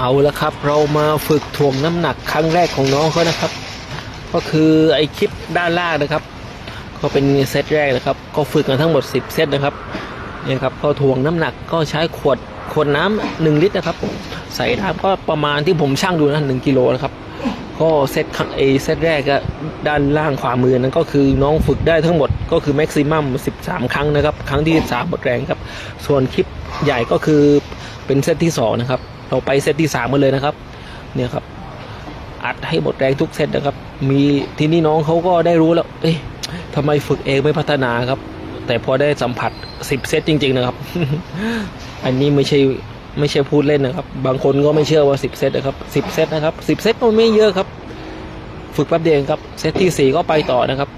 เอาละครับ เรามาฝึกถ่วงน้ำหนักครั้งแรกของน้องเขานะครับ ก็คือไอคลิปด้านล่างนะครับ ก็เป็นเซตแรกนะครับ ก็ฝึกกันทั้งหมด 10 เซตนะครับเนี่ยครับก็ถ่วงน้ำหนักก็ใช้ขวดขวดน้ำหนึ่งลิตรนะครับ ใส่น้ำก็ประมาณที่ผมช่างดูนะหนึ่งกิโลนะครับ ก็เซตเอเซตแรกด้านล่างขวามือนั้นก็คือน้องฝึกได้ทั้งหมดก็คือแม็กซิมัม13 ครั้งนะครับ ครั้งที่13หมดแรงครับ ส่วนคลิปใหญ่ก็คือ เป็นเซตที่สองนะครับ เราไปเซตที่สามกันเลยนะครับ เนี่ยครับ อัดให้หมดแรงทุกเซตนะครับ มีที่นี้น้องเขาก็ได้รู้แล้ว เอ๊ะทำไมฝึกเองไม่พัฒนาครับ แต่พอได้สัมผัสสิบเซตจริง ๆ นะครับ อันนี้ไม่ใช่ไม่ใช่พูดเล่นนะครับ บางคนก็ไม่เชื่อว่าสิบเซตนะครับสิบเซตนะครับสิบเซตมันไม่เยอะครับ ฝึกแป๊บเดียวครับ เซตที่สี่ก็ไปต่อนะครับ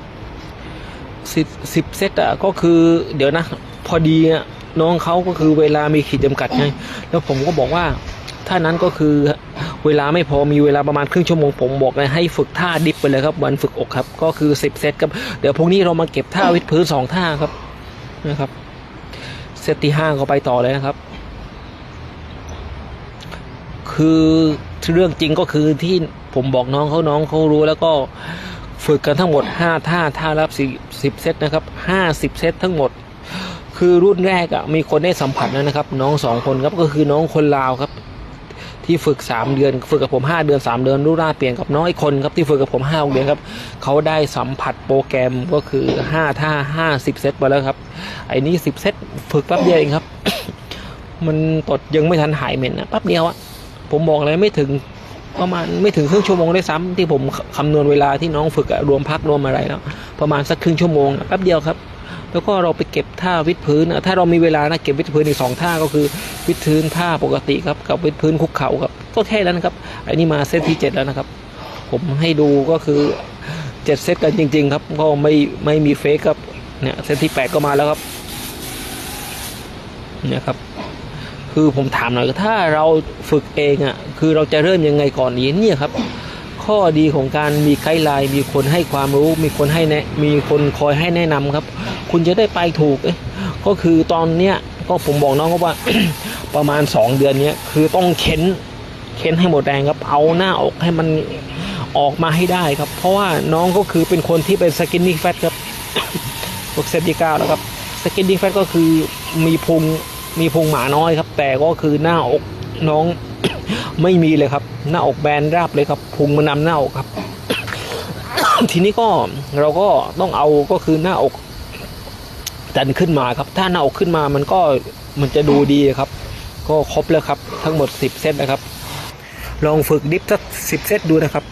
สิบสิบเซตอะก็คือเดี๋ยวนะ พอดีอะ น้องเขาก็คือเวลามีขีดจำกัดไงแล้วผมก็บอกว่าถ้านั้นก็คือเวลาไม่พอมีเวลาประมาณครึ่งชั่วโมงผมบอกเลยให้ฝึกท่าดิฟไปเลยครับ วันฝึกอกครับ ก็คือสิบเซตครับ เดี๋ยวพรุ่งนี้เรามาเก็บท่าวิดพื้นสองท่าครับนะครับเซตที่ห้าก็ไปต่อเลยนะครับ คือเรื่องจริงก็คือที่ผมบอกน้องเขาน้องเขารู้แล้วก็ฝึกกันทั้งหมดห้าท่าท่ารับสิสิบเซตนะครับห้าสิบเซตทั้งหมด คือรุ่นแรกอะ่ะมีคนได้สัมผัสแล้วนะครับ น้องสองคนครับก็คือน้องคนลาวครับ ที่ฝึกสามเดือน ฝึกกับผมห้าเดือนสามเดือนรูร่าเปลี่ยนกับน้องอีกคนครับที่ฝึกกับผมห้าเดือนครับเขาได้สัมผัสโปรแกรมก็คือห้าท่าห้าสิบเซตไปแล้วครับไอ้นี้สิบเซตฝึกแป๊บเดียวเองครับ มันตดยังไม่ทันหายเหม็นนะแป๊บเดียวอะผมบอกเลยไม่ถึงประมาณไม่ถึงครึ่งชั่วโมงได้ซ้ำที่ผมคำนวณเวลาที่น้องฝึกรวมพักรวมอะไรแล้วประมาณสักครึ่งชั่วโมงแป๊บเดียวครับ แล้วก็เราไปเก็บท่าวิดพื้น ถ้าเรามีเวลานะเก็บวิดพื้นอีกสองท่าก็คือวิดพื้นท่าปกติครับกับวิดพื้นคุกเข่าครับก็แค่นั้นครับอันนี้มาเซตที่เจ็ดแล้วนะครับ ผมให้ดูก็คือเจ็ดเซตกันจริง ๆ ครับก็ไม่ไม่มีเฟกครับเนี่ยเซตที่แปดก็มาแล้วครับเนี่ยครับคือผมถามหน่อยถ้าเราฝึกเองอะ่ะคือเราจะเริ่มยังไงก่อนดีเนี่ยครับข้อดีของการมีไกด์ไลน์มีคนให้ความรู้ มีคนให้แนะมีคนคอยให้แนะนำครับ คุณจะได้ไปถูกก็คือตอนเนี้ยก็ผมบอกน้องเขาว่าประมาณ 2 เดือนเนี้ยคือต้องเข็นเข็นให้หมดแรงครับ เอาหน้าอกให้มันออกมาให้ได้ครับ เพราะว่าน้องก็คือเป็นคนที่เป็นสกินนี่แฟตครับพวกเซฟตี้เก้านะครับสกินดี้แฟตก็คือมีพุงมีพุงหมาน้อยครับ แต่ก็คือหน้าอกน้องไม่มีเลยครับ หน้าอกแบนราบเลยครับพุงมันนำหน้าอกครับ ทีนี้ก็เราก็ต้องเอาก็คือหน้าอก ดันขึ้นมาครับ ถ้าหน้าอกขึ้นมามันก็มันจะดูดีครับ ก็ครบแล้วครับ ทั้งหมด 10 เซตนะครับ ลองฝึกดิฟสักสิบเซตดูนะครับ